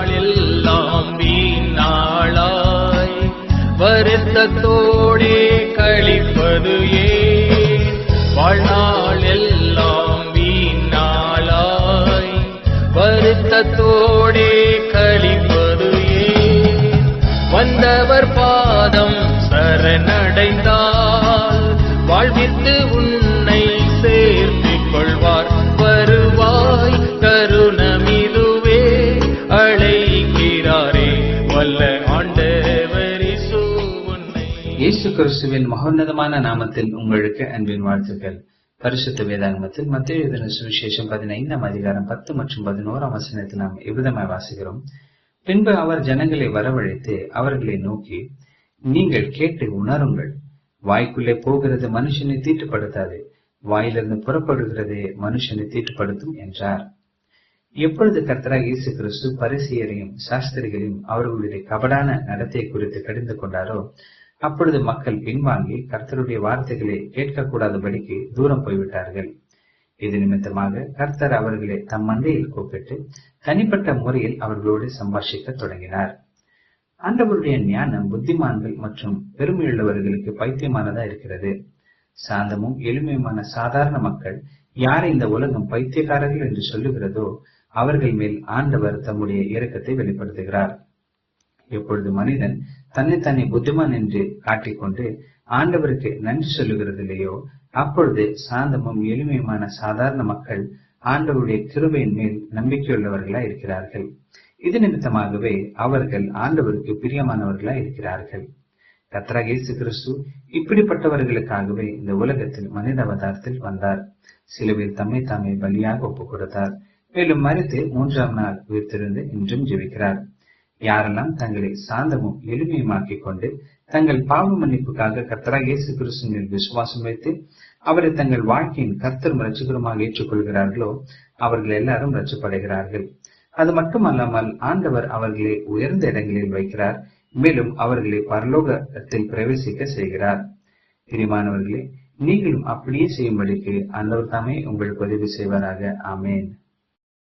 நாளெல்லாம் வீணாளாய். வருத்தத்தோடே கழிப்பது ஏன்? வாழ்நாளெல்லாம் வீணாளாய். வருத்தத்தோடே கழிப்பது ஏ வந்தவர் பாதம் சரணடைந்தால் வாழ்வித்து வல்ல ஆண்டவரிசு இயேசு கிறிஸ்துவின் மகோன்னதமான நாமத்தில் உங்களுக்கு அன்பின் வாழ்த்துக்கள். பரிசுத்த வேதாகமத்தில் மத்திய எழுதின சுவிசேஷம் பதினைந்தாம் அதிகாரம் பத்து மற்றும் பதினோராம் வசனத்தில் நாம் இவ்விதமாய் வாசுகிறோம் பின்பு அவர் ஜனங்களை வரவழைத்து அவர்களை நோக்கி நீங்கள் கேட்டு உணருங்கள். வாய்க்குள்ளே போகிறது மனுஷனை தீட்டுப்படுத்தாது. வாயிலிருந்து புறப்படுகிறதே மனுஷனை தீட்டுப்படுத்தும் என்றார். இப்பொழுது கர்த்தராக இயேசு கிறிஸ்து பரிசியரையும் சாஸ்திரிகளையும் அவர்களுடைய கபடான நடத்தை குறித்து கடிந்து கொண்டாரோ அப்பொழுது மக்கள் பின்வாங்கி கர்த்தருடைய வார்த்தைகளை கேட்கக்கூடாதபடிக்கு தூரம் போய்விட்டார்கள். இது நிமித்தமாக கர்த்தர் அவர்களை தம் மந்தையில் கூப்பிட்டு தனிப்பட்ட முறையில் அவர்களோடு சம்பாஷிக்க தொடங்கினார். ஆண்டவருடைய ஞானம் புத்திமான்கள் மற்றும் பெருமையுள்ளவர்களுக்கு பைத்தியமானதா இருக்கிறது. சாந்தமும் எளிமையுமான சாதாரண மக்கள் யாரை இந்த உலகம் பைத்தியக்காரர்கள் என்று சொல்லுகிறதோ அவர்கள் மேல் ஆண்டவர் தம்முடைய இரக்கத்தை வெளிப்படுத்துகிறார். எப்பொழுது மனிதன் தன்னைத்தானே புத்திமான் என்று காட்டிக்கொண்டு ஆண்டவருக்கு நன்றி சொல்லுகிறதில்லையோ அப்பொழுது சாந்தமும் எளிமையுமான சாதாரண மக்கள் ஆண்டவருடைய கிருபையின் மேல் நம்பிக்கையுள்ளவர்களாய் இருக்கிறார்கள். இது நிமித்தமாகவே அவர்கள் ஆண்டவருக்கு பிரியமானவர்களாய் இருக்கிறார்கள். கத்ரா இயேசு கிறிஸ்து இப்படிப்பட்டவர்களுக்காகவே இந்த உலகத்தில் மனித அவதாரத்தில் வந்தார். சிலுவையில் தம்மை தாமே பலியாக ஒப்புக் கொடுத்தார் மேலும் மறித்து மூன்றாம் நாள் உயிர்த்திருந்து இன்றும் ஜெபிக்கிறார். யாரெல்லாம் தங்களை சாந்தமும் எளிமையுமாக்கிக் கொண்டு தங்கள் பாவ மன்னிப்புக்காக கர்த்தராக இயேசு கிறிஸ்துவின் விசுவாசம் வைத்து அவரை தங்கள் வாழ்க்கையின் கர்த்தரும் ரட்சகருமாக ஏற்றுக்கொள்கிறார்களோ அவர்கள் எல்லாரும் ரட்சப்படைகிறார்கள் அது மட்டுமல்லாமல் ஆண்டவர் அவர்களை உயர்ந்த இடங்களில் வைக்கிறார். மேலும் அவர்களை பரலோகத்தில் பிரவேசிக்க செய்கிறார். பிரிமானவர்களே நீங்களும் அப்படியே செய்யும்படிக்கு அந்தவர் தாமே உங்களுக்கு உதவி செய்வாராக. ஆமேன்.